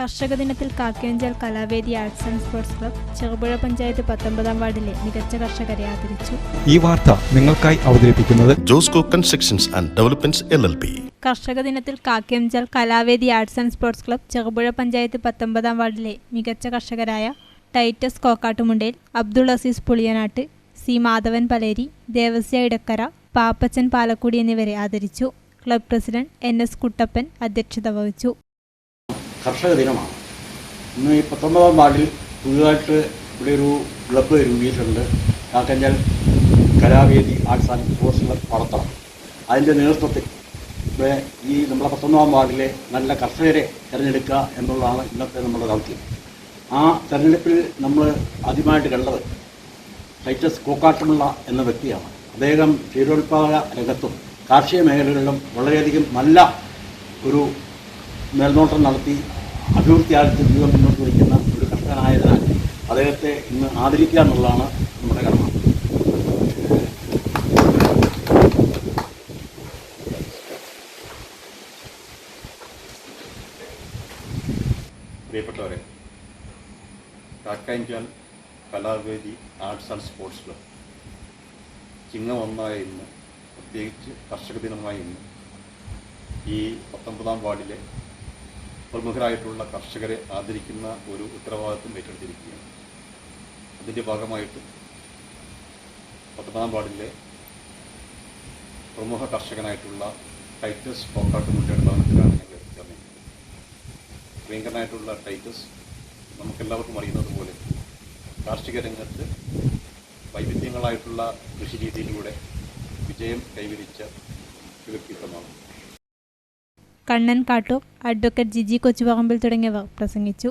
കർഷക ദിനത്തിൽ Kakkayanchal Kalavedi arts and sports club Cherupuzha panchayat പത്തൊമ്പതാം വാർഡിലെ മികച്ച കർഷകരെ ആദരിച്ചു. ഈ വാർത്ത നിങ്ങൾക്കായി അവതരിപ്പിക്കുന്നത് Josco constructions and developments L L P. കർഷക ദിനത്തിൽ Kakkayanchal Kalavedi arts and sports club Cherupuzha panchayat പത്തൊമ്പതാം വാർഡിലെ മികച്ച കർഷകരായ ടൈറ്റസ് കോക്കാട്ടുമുണ്ടേൽ അബ്ദുൾ അസീസ് പുളിയനാട്ട് സി മാധവൻ പലേരി ദേവസ്യ ഇടക്കര പാപ്പച്ചൻ പാലക്കുടി എന്നിവരെ ആദരിച്ചു. Club president N S Kuttappan അധ്യക്ഷത വഹിച്ചു. കർഷക ദിനമാണ് ഇന്ന് ഈ പത്തൊമ്പതാം വാർഡിൽ പുതിയതായിട്ട് ഇവിടെ ഒരു ക്ലബ്ബ് രൂപീകരിച്ചിട്ടുണ്ട് Kakkanchal Kalavedi arts and sports club വളർത്തണം അതിന്റെ നേതൃത്വത്തിൽ ഇവിടെ ഈ നമ്മുടെ പത്തൊമ്പതാം വാർഡിലെ നല്ല കർഷകരെ തിരഞ്ഞെടുക്കുക എന്നുള്ളതാണ് ഇന്നത്തെ നമ്മുടെ ദൗത്യം. ആ തെരഞ്ഞെടുപ്പിൽ നമ്മൾ ആദ്യമായിട്ട് കണ്ടത് ടൈറ്റസ് കോക്കാട്ടുമുള്ള എന്ന വ്യക്തിയാണ്. അദ്ദേഹം ക്ഷീരോത്പാദക രംഗത്തും കാർഷിക മേഖലകളിലും വളരെയധികം നല്ല ഒരു മേൽനോട്ടം നടത്തി അഭിവൃദ്ധി ആഴ്ച ജീവിതം മുന്നോട്ട് വയ്ക്കുന്ന ഒരു കർഷകനായതിനാൽ അദ്ദേഹത്തെ ഇന്ന് ആദരിക്കുക എന്നുള്ളതാണ് നമ്മുടെ കടമ. പ്രിയപ്പെട്ടവരെ Kakkanchal Kalavedi arts and sports club. Chingam ഒന്നായ ഇന്ന് പ്രത്യേകിച്ച് കർഷക ദിനമായ ഇന്ന് ഈ പത്തൊമ്പതാം വാർഡിലെ പ്രമുഖരായിട്ടുള്ള കർഷകരെ ആദരിക്കുന്ന ഒരു ഉത്തരവാദിത്വം ഏറ്റെടുത്തിരിക്കുകയാണ്. അതിന്റെ ഭാഗമായിട്ട് പത്തൊമ്പതാം വാർഡിലെ പ്രമുഖ കർഷകനായിട്ടുള്ള ടൈറ്റസ് പോക്കാട്ട് മുട്ടയുടെ ഭവനത്തിലാണ് ഞങ്ങൾ എത്തിച്ചേർന്നിരിക്കുന്നത് പ്രിയങ്കരനായിട്ടുള്ള ടൈറ്റസ് നമുക്കെല്ലാവർക്കും അറിയുന്നത് പോലെ കാർഷിക രംഗത്ത് വൈവിധ്യങ്ങളായിട്ടുള്ള കൃഷി രീതിയിലൂടെ വിജയം കൈവരിച്ച വ്യക്തിത്വമാണ്. കണ്ണൻ കാട്ടൂർ അഡ്വക്കേറ്റ് ജിജി കൊച്ചുപറമ്പിൽ തുടങ്ങിയവർ പ്രസംഗിച്ചു.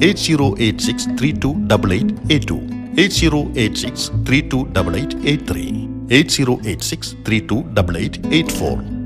8086 328882, 8086